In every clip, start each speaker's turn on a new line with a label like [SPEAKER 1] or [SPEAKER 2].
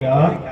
[SPEAKER 1] 呀。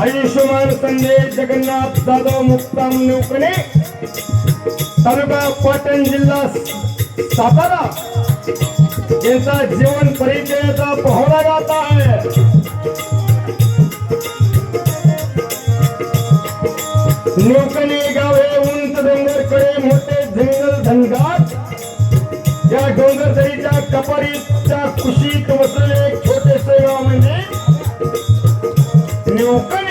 [SPEAKER 2] आयुष्यमान संदेश जगन्नाथ जाधव मुक्ताम निवकणे तालुका पाटण जिल्हा सातारा. यांचा जीवन परिचयाचा पोहरा जात आहे. निवकणे गाव हे उंच डोंगरकडे मोठे जंगल धनगाट या डोंगरदरीच्या कपारीच्या कुशीत वसलेले छोटेसे गाव म्हणजे निवकणे.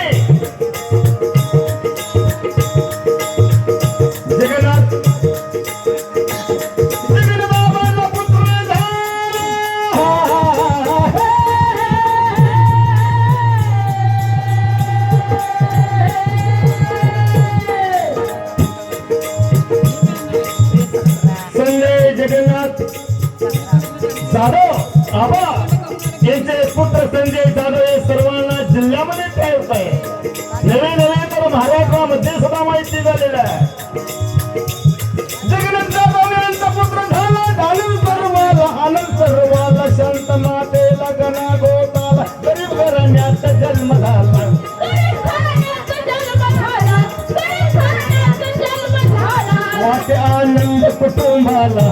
[SPEAKER 2] आनंद कुटुंबाला.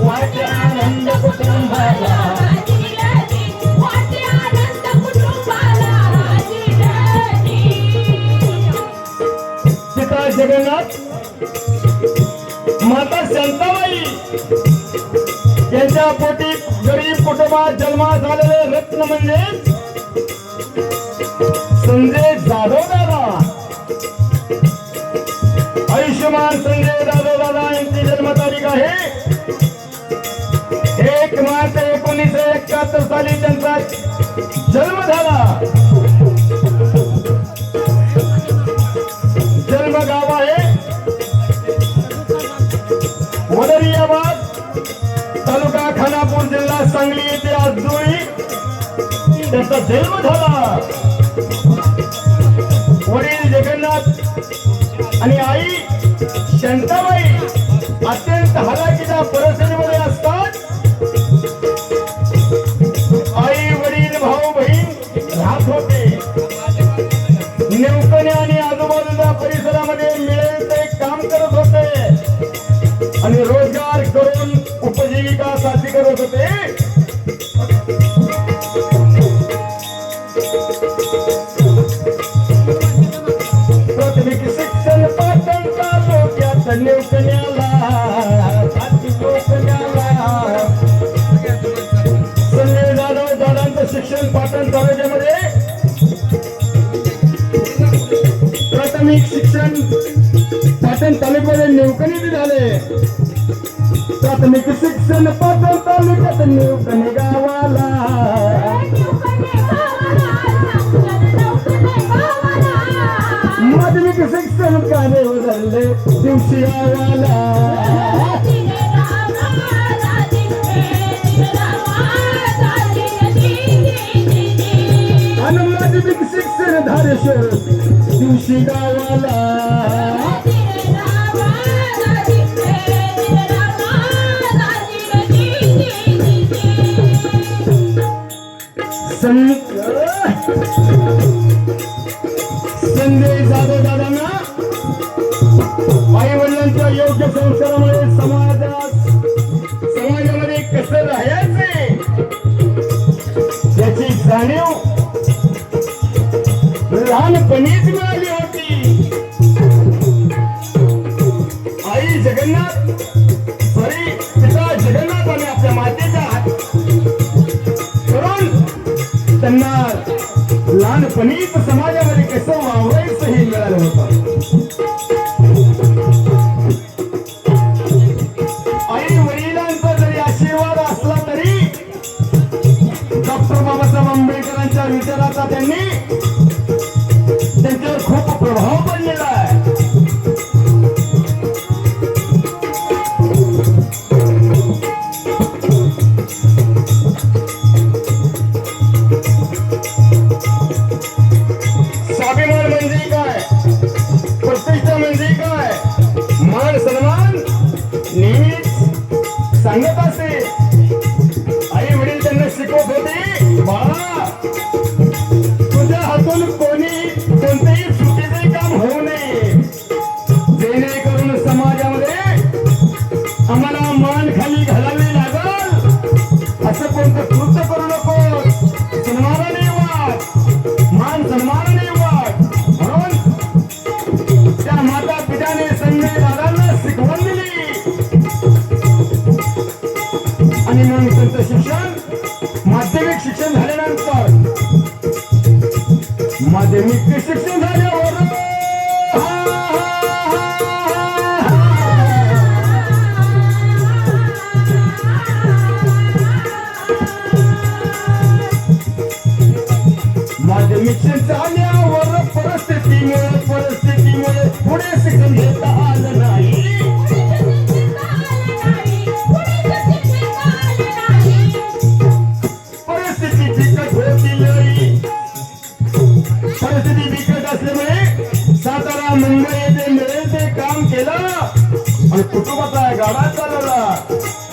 [SPEAKER 2] वाटे आनंद कुटुंबाला. पिता जगन्नाथ माता शांताबाई यांच्या पोटी गरीब कुटुंबात जन्मात झालेले रत्न म्हणजे संजय यांची जन्मतारीख आहे एक मार्च एकोणीसशे एकाहत्तर साली त्यांचा जन्म झाला जन्म गाव आहे वडरियाबाद तालुका खानापूर जिल्हा सांगली येथे आज जुळी जन्म झाला वडील जगन्नाथ आणि आई पाटण तालुक्यामध्ये नेवकणी झाले प्राथमिक शिक्षण पाटण तालुक्यात नेवकणी गावाला. माध्यमिक शिक्षण कार्य बदलले दिवशी आवाला आणि माध्यमिक शिक्षण धारेश्वर दिवशी गावाला. श्री जगन्नाथ. सॉरी पिता जगन्नाथ आणि आपल्या मातेचा हात करून त्यांना लहानपणीच समाजामध्ये कसं वावरायचं हे मिळालं होतं. आई वडिलांचा जरी आशीर्वाद असला तरी डॉक्टर बाबासाहेब आंबेडकरांच्या विचाराचा त्यांनी शिक्षण माध्यमिक शिक्षण झाल्यानंतर माध्यमिक शिक्षण कुटुंबाचा आहे गाडा चालवला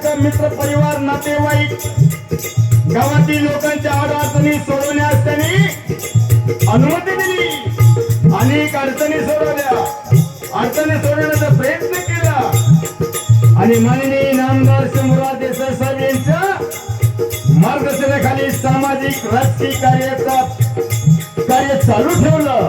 [SPEAKER 2] जनसंपर्क मित्र परिवार नातेवाईक गावातील लोकांच्या अडचणी सोडवण्यास त्यांनी अनुमती दिली. अनेक अडचणी सोडवल्या. अडचणी सोडवण्याचा प्रयत्न केला. आणि माननीय नामदार शंभूराज देसाई साहेब यांच्या मार्गदर्शनाखाली सामाजिक राजकीय कार्याचा कार्य चालू ठेवलं.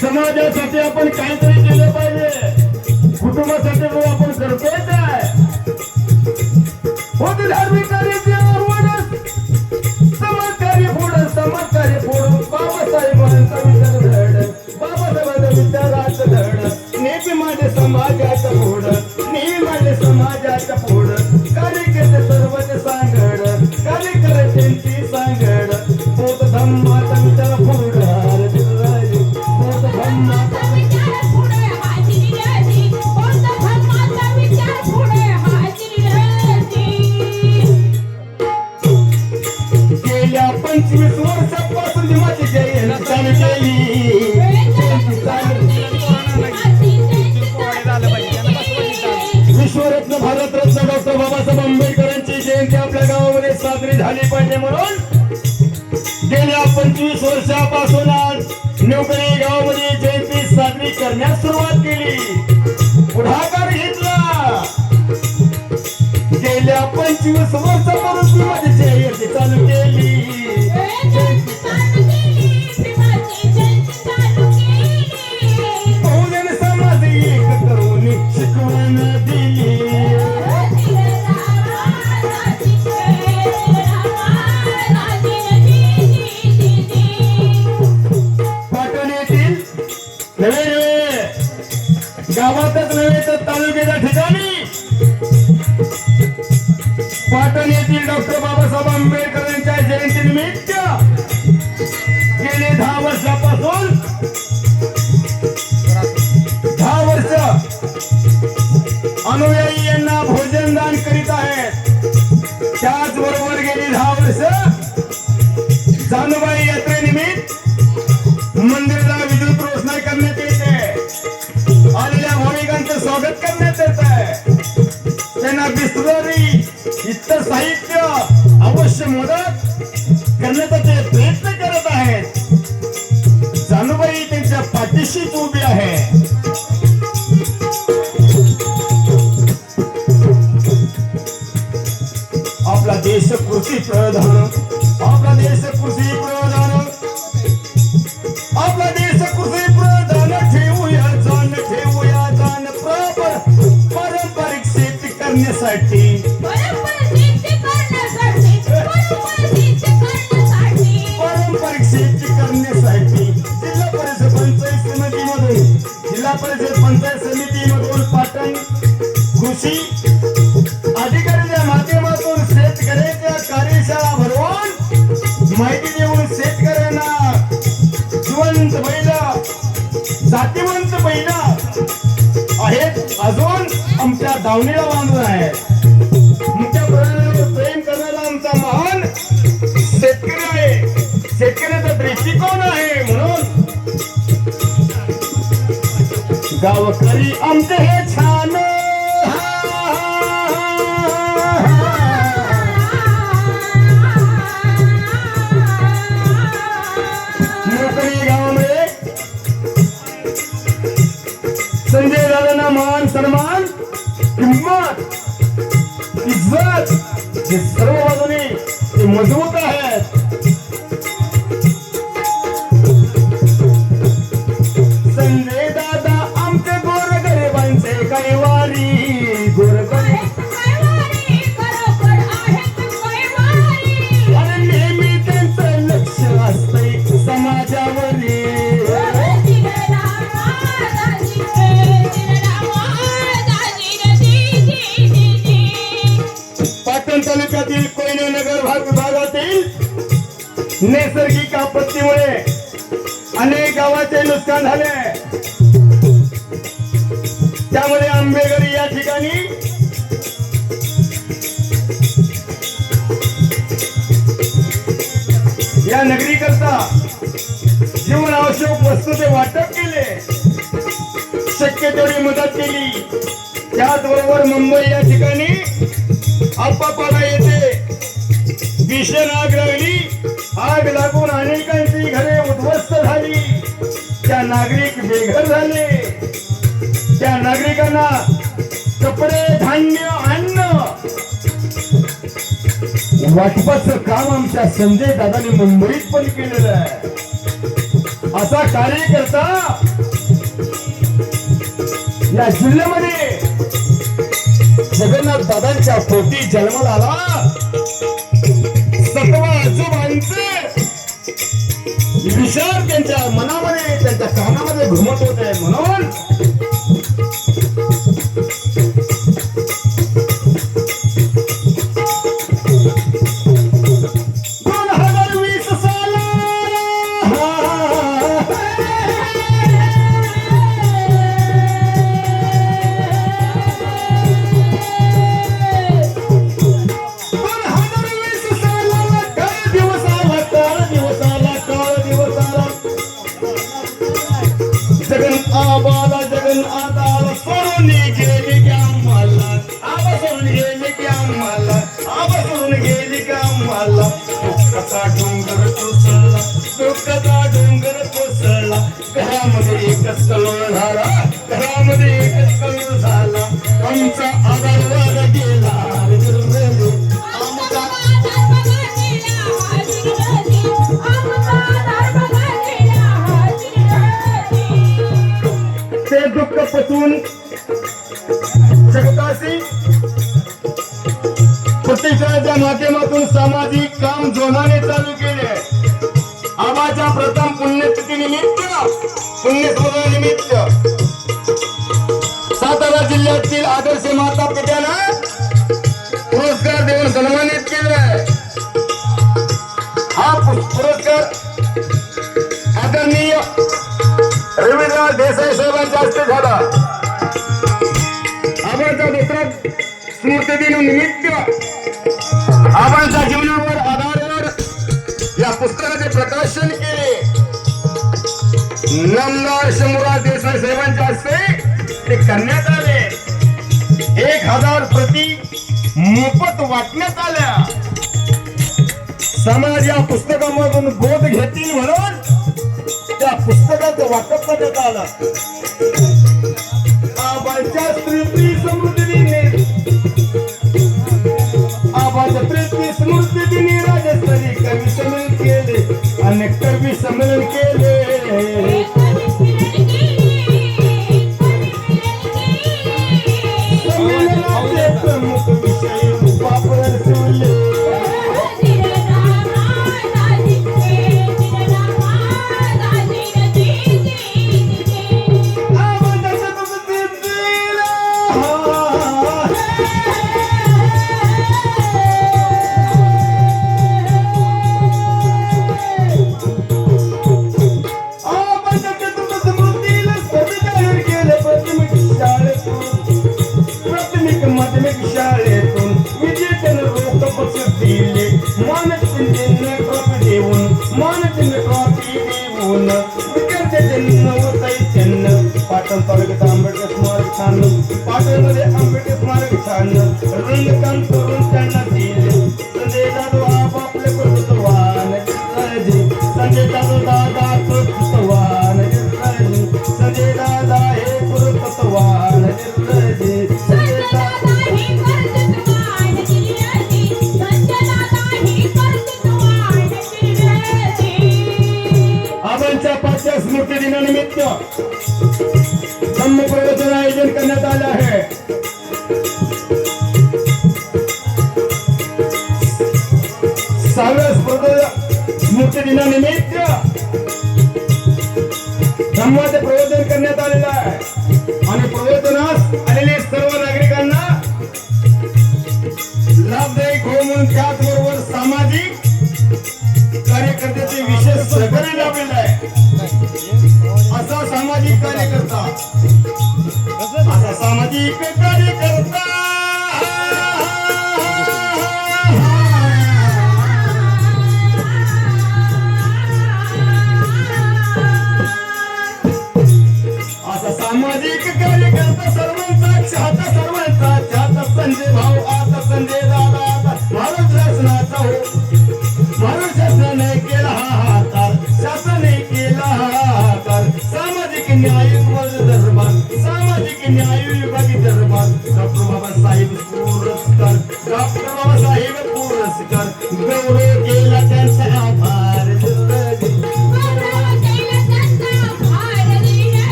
[SPEAKER 2] समाजासाठी आपण काहीतरी केलं पाहिजे. कुटुंबासाठी आपण करतोय काय? हो धार्मिक गेल्या पंचवीस वर्ष जानूबाई यात्रेनिमित्त मंदिराला विद्युत रोषणाई करण्यात येते. आलेल्या भाविकांचं स्वागत करण्यात येत. आहे त्यांना बिस्लरी इतर साहित्य अवश्य मदत करण्यासाठी. पारंपरिक शेती करण्यासाठी जिल्हा परिषद पंचायत समितीमध्ये जिल्हा परिषद पंचायत समितीमधून पाटण कृषी अधिकाऱ्याच्या माध्यमातून शेतकऱ्याच्या कार्यशाळा भरवून माहिती देऊन शेत आहेत. अजून आमच्या दावणीला बांधून आहेत आमच्या प्रेम करणारा आमचा महान शेतकरी आहे. शेतकऱ्याचा दृष्टिकोन आहे म्हणून गावकरी आमचे हे छान मान सन्मान किंमत इज्जत हे सर्व बाजूने मजबूत नुकसान झाले त्यामध्ये आंबेगरी या ठिकाणी या नगरीकरता जीवन आवश्यक वस्तूचे वाटप केले. शक्य तेवढी मदत केली. त्याचबरोबर मुंबई या ठिकाणी अप्पापाडा येथे भीषण आग लागली. आग लागून अनेकांची घरे त्या नागरिक बेघर झाले. त्या नागरिकांना कपडे धान्य अन्न. वाटपाच काम आमच्या संजय दादानी मुंबईत पण केलेलं आहे. असा कार्यकर्ता या जिल्ह्यामध्ये जगन्नाथ दादांच्या पोटी जन्माला आला. सतवा आजोबांचं विचार त्यांच्या मनामध्ये त्यांच्या कानामध्ये घुमत होते म्हणून जास्त झाला. आबांचा स्मृती दिन निमित्त आबांच्या जीवनावर आधारावर या पुस्तकाचे प्रकाशन केले. नमदार शंभुरा देसाई साहेबांच्या हस्ते ते करण्यात आले. एक हजार प्रति मोफत वाटण्यात आल्या. समाज या पुस्तकामधून बोध घेतील म्हणून त्या पुस्तकाचं वाटप करण्यात आलं. सम्मेलन के लिए धम्मप्रवचन आयोजन करण्यात आलं आहे. सहाव्या स्पर्धा स्मृती दिनानिमित्त धम्माचे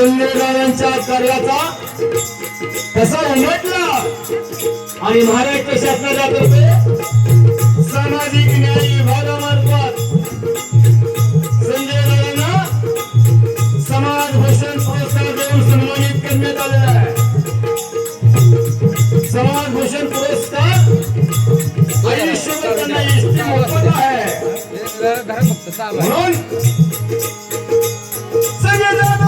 [SPEAKER 2] कार्याचा कसा उमटला आणि महाराष्ट्र शासनाच्या तर्फे सामाजिक न्याय विभागामार्फत संजय दादांना समाज भूषण पुरस्कार देऊन सन्मानित करण्यात आलेला आहे. समाज भूषण पुरस्कार आयुष्यभर त्यांना इष्टी मोफत आहे. म्हणून संजय